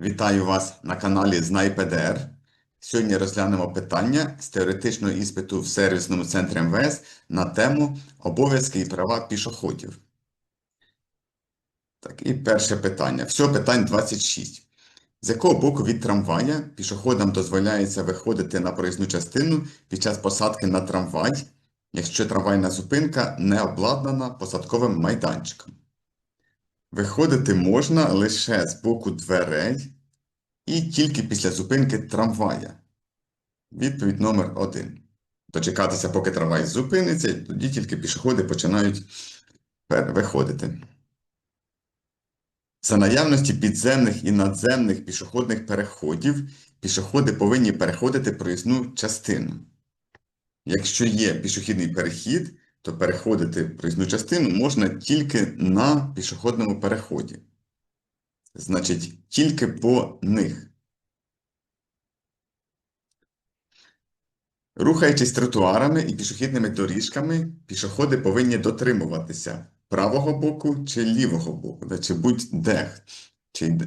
Вітаю вас на каналі Знай ПДР. Сьогодні розглянемо питання з теоретичного іспиту в сервісному центрі МВС на тему обов'язки і права пішоходів. Так, і перше питання. Всього питань 26. З якого боку від трамвая пішоходам дозволяється виходити на проїзну частину під час посадки на трамвай, якщо трамвайна зупинка не обладнана посадковим майданчиком? Виходити можна лише з боку дверей і тільки після зупинки трамвая. Відповідь номер один. Дочекатися, поки трамвай зупиниться, і тоді тільки пішоходи починають виходити. За наявності підземних і надземних пішохідних переходів, пішоходи повинні переходити проїзну частину. Якщо є пішохідний перехід, то переходити проїзну частину можна тільки на пішохідному переході. Значить, тільки по них. Рухаючись тротуарами і пішохідними доріжками, пішоходи повинні дотримуватися правого боку чи лівого боку, чи будь-де, чи.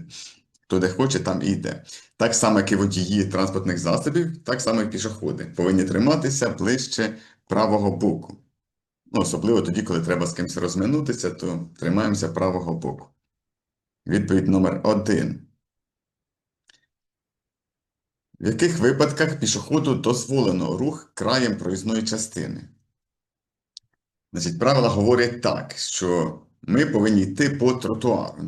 Хто де хоче, там і йде. Так само, як і водії транспортних засобів, так само і пішоходи повинні триматися ближче правого боку. Ну, особливо тоді, коли треба з кимось розминутися, то тримаємося правого боку. Відповідь номер один. В яких випадках пішоходу дозволено рух краєм проїзної частини? Значить, правила говорять так, що ми повинні йти по тротуару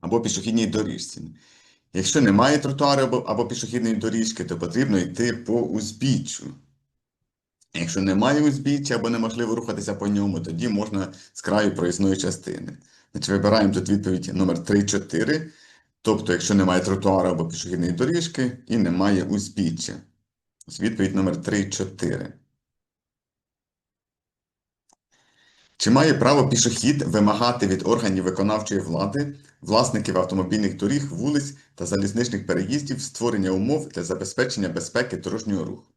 або пішохідній доріжці. Якщо немає тротуару або пішохідної доріжки, то потрібно йти по узбіччю. Якщо немає узбіччя або неможливо рухатися по ньому, тоді можна з краю проїзної частини. Значить, вибираємо тут відповідь номер 3-4. Тобто, якщо немає тротуару або пішохідної доріжки і немає узбіччя. Ось Відповідь номер 3-4. Чи має право пішохід вимагати від органів виконавчої влади, власників автомобільних доріг, вулиць та залізничних переїздів створення умов для забезпечення безпеки дорожнього руху?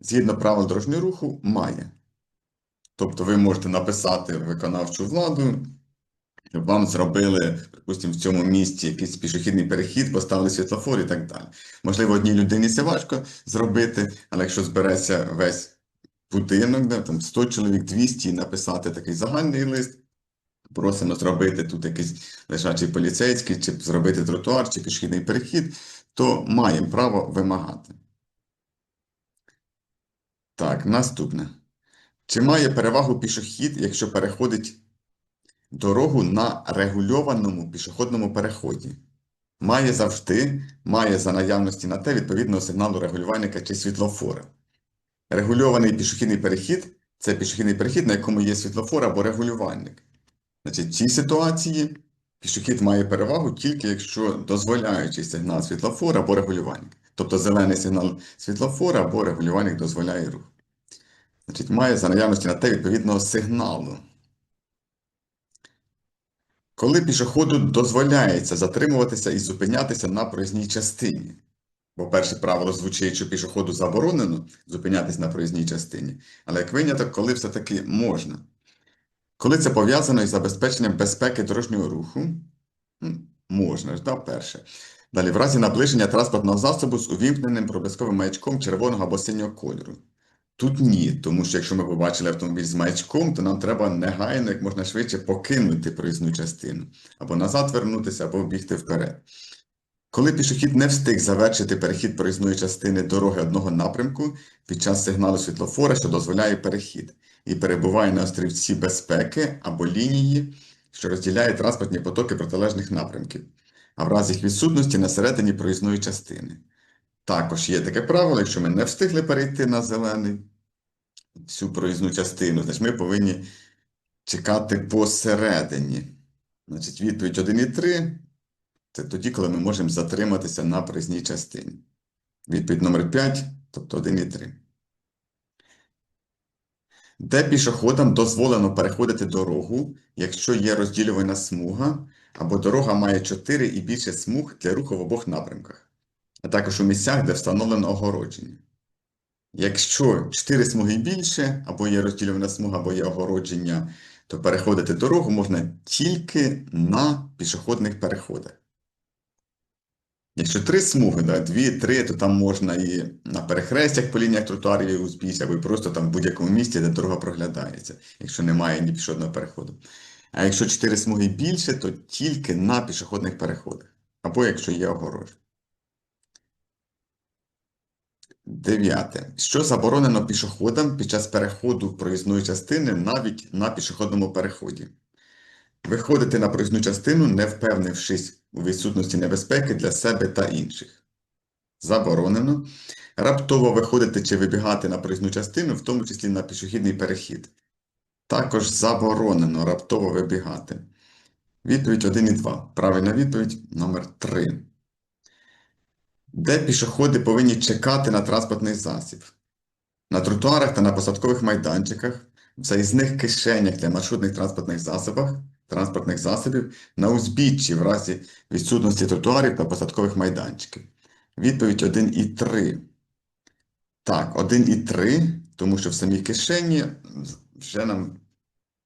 Згідно правил дорожнього руху, має. Тобто ви можете написати виконавчу владу, вам зробили, припустимо, в цьому місті якийсь пішохідний перехід, поставили світлофор і так далі. Можливо, одній людині це важко зробити, але якщо збереться весь будинок, де, там 100 чоловік, 200, і написати такий загальний лист, просимо зробити тут якийсь лежачий поліцейський, чи зробити тротуар, чи пішохідний перехід, то маємо право вимагати. Так, наступне. Чи має перевагу пішохід, якщо переходить дорогу на регульованому пішохідному переході? Має завжди, має за наявності на те відповідного сигналу регулювальника чи світлофора. Регульований пішохідний перехід це пішохідний перехід, на якому є світлофор або регулювальник. Значить, в цій ситуації пішохід має перевагу тільки якщо дозволяючий сигнал світлофора або регулювальник. Тобто зелений сигнал світлофора або регулювальник дозволяє рух. Значить, має за наявності на те відповідного сигналу. Коли пішоходу дозволяється затримуватися і зупинятися на проїзній частині. Бо перше правило звучить, що пішоходу заборонено зупинятися на проїзній частині, але як виняток, коли все-таки можна. Коли це пов'язано із забезпеченням безпеки дорожнього руху, можна ж, да, перше. Далі, в разі наближення транспортного засобу з увімкненим проблисковим маячком червоного або синього кольору. Тут ні, тому що якщо ми побачили автомобіль з маячком, то нам треба негайно, як можна швидше покинути проїзну частину. Або назад вернутися, або бігти вперед. Коли пішохід не встиг завершити перехід проїзної частини дороги одного напрямку під час сигналу світлофора, що дозволяє перехід, і перебуває на острівці безпеки або лінії, що розділяє транспортні потоки протилежних напрямків, а в разі їх відсутності на середині проїзної частини. Також є таке правило, якщо ми не встигли перейти на зелений всю проїзну частину, значить ми повинні чекати посередині. Значить, відповідь 1 і 3 це тоді, коли ми можемо затриматися на проїзній частині. Відповідь номер 5, тобто 1 і 3. Де пішоходам дозволено переходити дорогу, якщо є розділювана смуга, або дорога має 4 і більше смуг для руху в обох напрямках, а також у місцях, де встановлено огородження. Якщо 4 смуги більше, або є розділювана смуга, або є огородження, то переходити дорогу можна тільки на пішохідних переходах. Якщо три смуги, да, дві, три, то там можна і на перехрестях по лініях тротуарів і узбіччя, або просто там в будь-якому місці, де дорога проглядається, якщо немає ні пішохідного переходу. А якщо чотири смуги більше, то тільки на пішохідних переходах, або якщо є огорожа. Дев'яте. Що заборонено пішоходам під час переходу проїзної частини навіть на пішохідному переході? Виходити на проїзну частину, не впевнившись у відсутності небезпеки для себе та інших. Заборонено. Раптово виходити чи вибігати на проїзну частину, в тому числі на пішохідний перехід. Також заборонено раптово вибігати. Відповідь 1 і 2. Правильна відповідь номер 3. Де пішоходи повинні чекати на транспортний засіб? На тротуарах та на посадкових майданчиках, в заїзних кишенях для маршрутних транспортних засобах, транспортних засобів, на узбіччі в разі відсутності тротуарів та посадкових майданчиків. Відповідь 1 і 3. Так, 1 і 3, тому що в самій кишені вже нам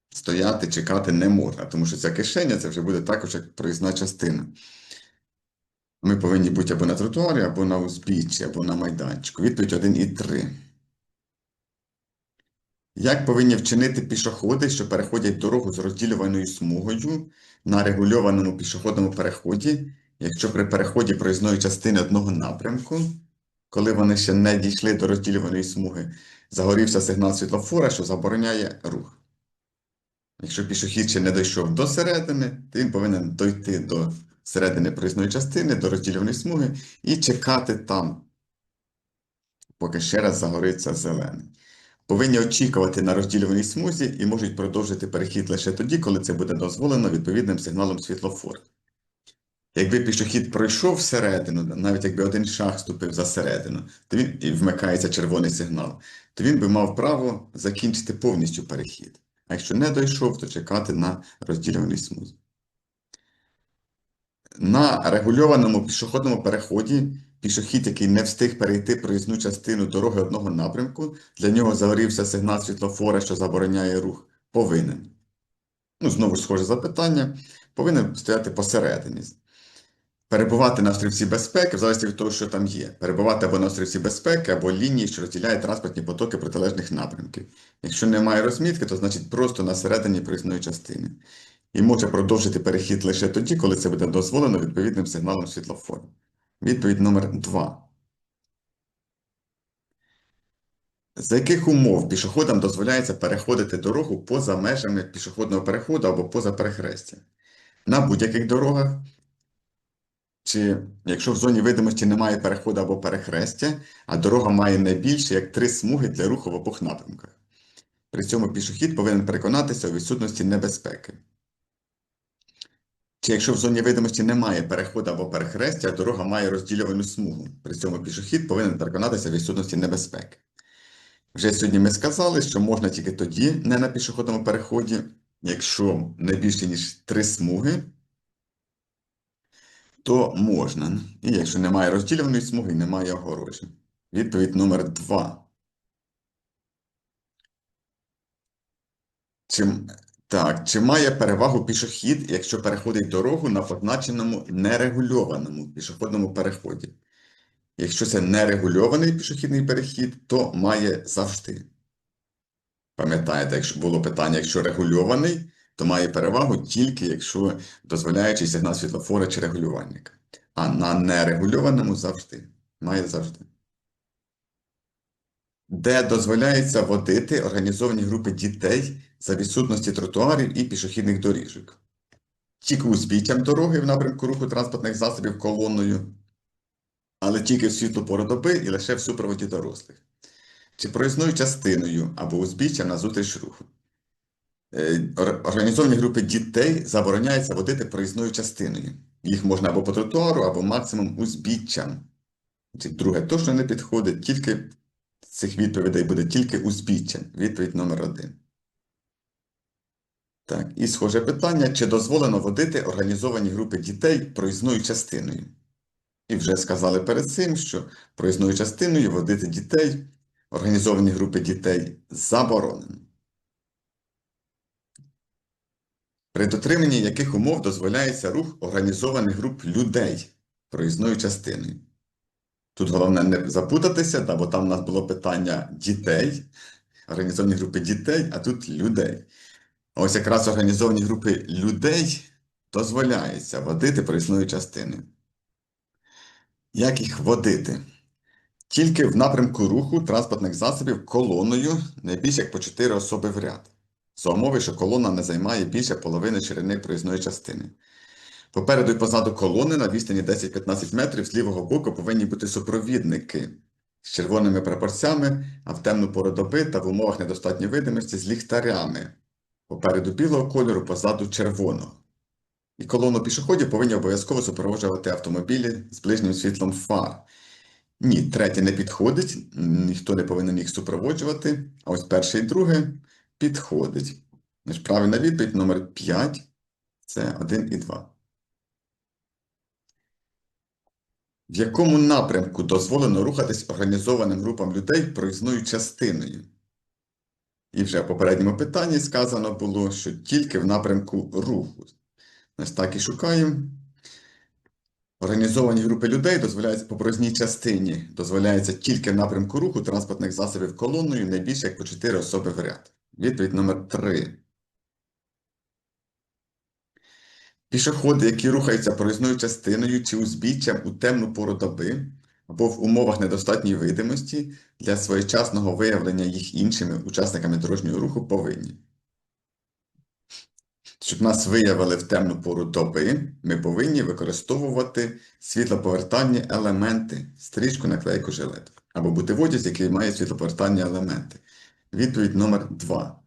стояти, чекати не можна, тому що ця кишеня це вже буде також як проїзна частина. Ми повинні бути або на тротуарі, або на узбіччі, або на майданчику. Відповідь 1 і 3. Як повинні вчинити пішоходи, що переходять дорогу з розділюваною смугою на регульованому пішохідному переході, якщо при переході проїзної частини одного напрямку, коли вони ще не дійшли до розділюваної смуги, загорівся сигнал світлофора, що забороняє рух? Якщо пішохід ще не дійшов до середини, то він повинен дойти до середини проїзної частини, до розділюваної смуги і чекати там, поки ще раз загориться зелений. Повинні очікувати на розділюваній смузі і можуть продовжити перехід лише тоді, коли це буде дозволено відповідним сигналом світлофора. Якби пішохід пройшов всередину, навіть якби один шаг ступив за середину, то він і вмикається червоний сигнал, то він би мав право закінчити повністю перехід. А якщо не дійшов, то чекати на розділюваній смузі. На регульованому пішохідному переході пішохід, який не встиг перейти проїзну частину дороги одного напрямку, для нього загорівся сигнал світлофора, що забороняє рух, повинен. Ну, знову ж схоже запитання, повинен стояти посередині. Перебувати на острівці безпеки, в залежності від того, що там є. Перебувати або на острівці безпеки, або лінії, що розділяють транспортні потоки протилежних напрямків. Якщо немає розмітки, то значить просто на середині проїзної частини. І може продовжити перехід лише тоді, коли це буде дозволено відповідним сигналом світлофору. Відповідь номер 2. За яких умов пішоходам дозволяється переходити дорогу поза межами пішохідного переходу або поза перехрестя? На будь-яких дорогах, чи якщо в зоні видимості немає переходу або перехрестя, а дорога має не більше як три смуги для руху в обох напрямках. При цьому пішохід повинен переконатися у відсутності небезпеки. Чи якщо в зоні видимості немає переходу або перехрестя, а дорога має розділювану смугу. При цьому пішохід повинен переконатися в відсутності небезпеки. Вже сьогодні ми сказали, що можна тільки тоді, не на пішохідному переході, якщо не більше, ніж три смуги, то можна. І якщо немає розділюваної смуги, немає огорожі. Відповідь номер 2. Чим так, чи має перевагу пішохід, якщо переходить дорогу на позначеному нерегульованому пішохідному переході? Якщо це нерегульований пішохідний перехід, то має завжди. Пам'ятаєте, якщо було питання, якщо регульований, то має перевагу тільки якщо дозволяючий сигнал світлофора чи регулювальника. А на нерегульованому завжди. Має завжди де дозволяється водити організовані групи дітей за відсутності тротуарів і пішохідних доріжок. Тільки узбіттям дороги в напрямку руху транспортних засобів колоною, але тільки в світлу пору доби і лише в супроводі дорослих. Чи проїзною частиною або узбіччям на зустріч руху. Е, Організовані групи дітей забороняється водити проїзною частиною. Їх можна або по тротуару, або максимум узбіччям. Друге точно не підходить, тільки цих відповідей буде тільки узбіччя. Відповідь номер один. Так, і схоже питання, чи дозволено водити організовані групи дітей проїзною частиною? І вже сказали перед цим, що проїзною частиною водити дітей, організовані групи дітей заборонено. При дотриманні яких умов дозволяється рух організованих груп людей проїзною частиною. Тут головне не запутатися, да, бо там у нас було питання дітей, організовані групи дітей, а тут людей. Ось якраз організовані групи людей дозволяється водити проїзною частиною. Як їх водити? Тільки в напрямку руху транспортних засобів колоною не як по 4 особи в ряд. За умови, що колона не займає більше половини ширини проїзної частини. Попереду і позаду колони на відстані 10-15 метрів з лівого боку повинні бути супровідники з червоними прапорцями, а в темну пору доби та в умовах недостатньої видимості з ліхтарями. Попереду білого кольору, позаду червоного. І колону пішоходів повинні обов'язково супроводжувати автомобілі з ближнім світлом фар. Ні, третє не підходить, ніхто не повинен їх супроводжувати. А ось перше і друге підходить. Значить, правильна відповідь номер 5 це 1 і 2. В якому напрямку дозволено рухатись організованим групам людей проїзною частиною? І вже в попередньому питанні сказано було, що тільки в напрямку руху. Значить, так і шукаємо. Організовані групи людей дозволяється по проїзній частині, дозволяється тільки в напрямку руху транспортних засобів колоною не більше як по 4 особи в ряд. Відповідь номер 3. Пішоходи, які рухаються проїзною частиною чи узбіччям у темну пору доби або в умовах недостатньої видимості для своєчасного виявлення їх іншими учасниками дорожнього руху повинні. Щоб нас виявили в темну пору доби, ми повинні використовувати світлоповертальні елементи, стрічку, наклейку, жилет. Або бути в одязі, який має світлоповертальні елементи. Відповідь номер 2.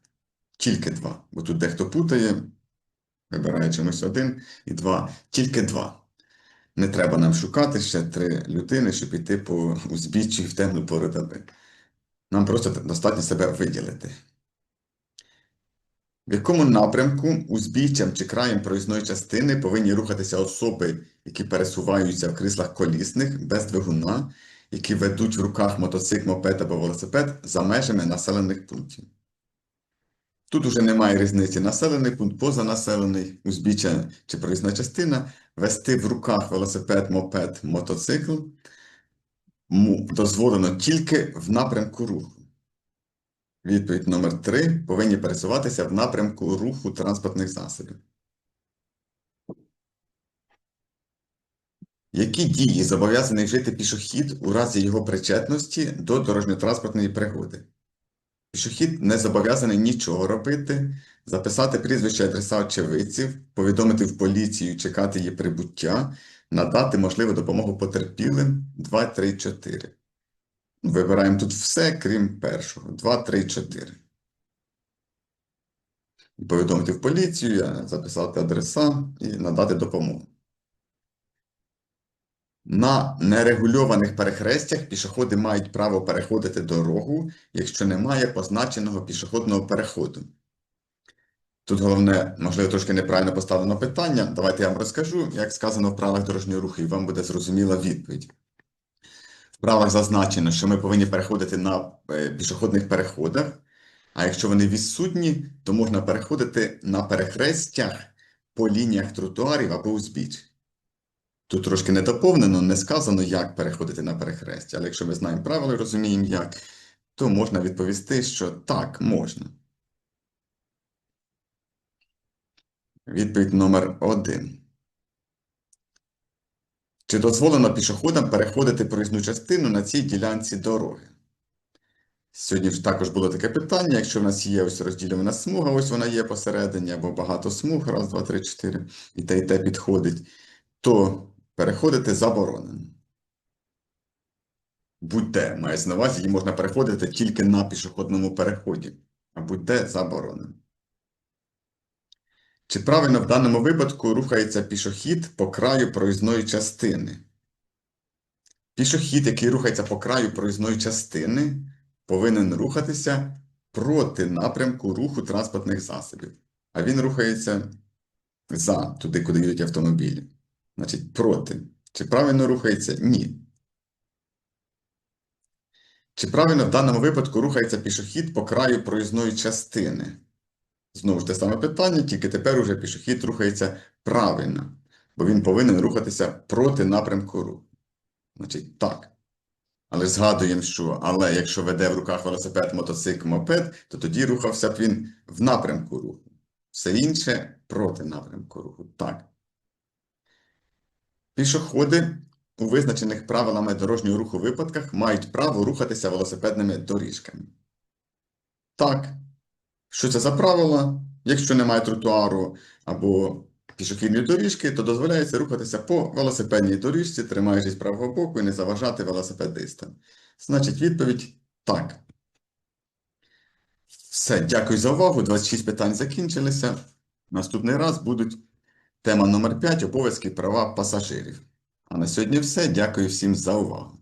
Тільки 2. Бо тут дехто путає, вибирає чомусь один і два. Тільки 2. Не треба нам шукати ще три людини, щоб йти по узбіччю в темну пору доби. Нам просто достатньо себе виділити. В якому напрямку узбіччям чи краєм проїзної частини повинні рухатися особи, які пересуваються в кріслах колісних без двигуна, які ведуть в руках мотоцикл, мопед або велосипед за межами населених пунктів? Тут уже немає різниці населений пункт, позанаселений, узбіччя чи проїзна частина, вести в руках велосипед, мопед, мотоцикл дозволено тільки в напрямку руху. Відповідь номер 3. Повинні пересуватися в напрямку руху транспортних засобів. Які дії зобов'язаний вжити пішохід у разі його причетності до дорожньо-транспортної пригоди? Пішохід не зобов'язаний нічого робити, записати прізвище адреса очевидців, повідомити в поліцію, чекати її прибуття, надати можливу допомогу потерпілим 2, 3, 4. Вибираємо тут все, крім першого. 2, 3, 4. Повідомити в поліцію, записати адреса і надати допомогу. На нерегульованих перехрестях пішоходи мають право переходити дорогу, якщо немає позначеного пішохідного переходу. Тут головне, можливо, трошки неправильно поставлено питання. Давайте я вам розкажу, як сказано в правилах дорожнього руху, і вам буде зрозуміла відповідь. В правилах зазначено, що ми повинні переходити на е, пішохідних переходах, а якщо вони відсутні, то можна переходити на перехрестях по лініях тротуарів або узбіч. Тут трошки не доповнено, не сказано, як переходити на перехрестя, але якщо ми знаємо правила і розуміємо, як, то можна відповісти, що так, можна. Відповідь номер один. Чи дозволено пішоходам переходити проїзну частину на цій ділянці дороги? Сьогодні також було таке питання. Якщо в нас є ось розділена смуга, ось вона є посередині, або багато смуг, раз, два, три, чотири, і те, і те підходить, то переходити заборонено. Будь-де, мається на увазі, її можна переходити тільки на пішохідному переході, а будь-де заборонено. Чи правильно в даному випадку рухається пішохід по краю проїзної частини? Пішохід, який рухається по краю проїзної частини, повинен рухатися проти напрямку руху транспортних засобів. А він рухається за туди, куди йдуть автомобілі. Значить, проти. Чи правильно рухається? Ні. Чи правильно в даному випадку рухається пішохід по краю проїзної частини? Знову ж те саме питання, тільки тепер уже пішохід рухається правильно. бо він повинен рухатися проти напрямку руху. Значить, так. Але згадуємо, що але якщо веде в руках велосипед, мотоцикл, мопед, то тоді рухався б він в напрямку руху. Все інше проти напрямку руху. Так. Пішоходи у визначених правилами дорожнього руху випадках мають право рухатися велосипедними доріжками. Так. Що це за правила? Якщо немає тротуару або пішохідної доріжки, то дозволяється рухатися по велосипедній доріжці, тримаючись правого боку і не заважати велосипедистам. Значить, відповідь так. Все, дякую за увагу. 26 питань закінчилися. Наступний раз будуть тема номер 5 обов'язки права пасажирів. А на сьогодні все. Дякую всім за увагу.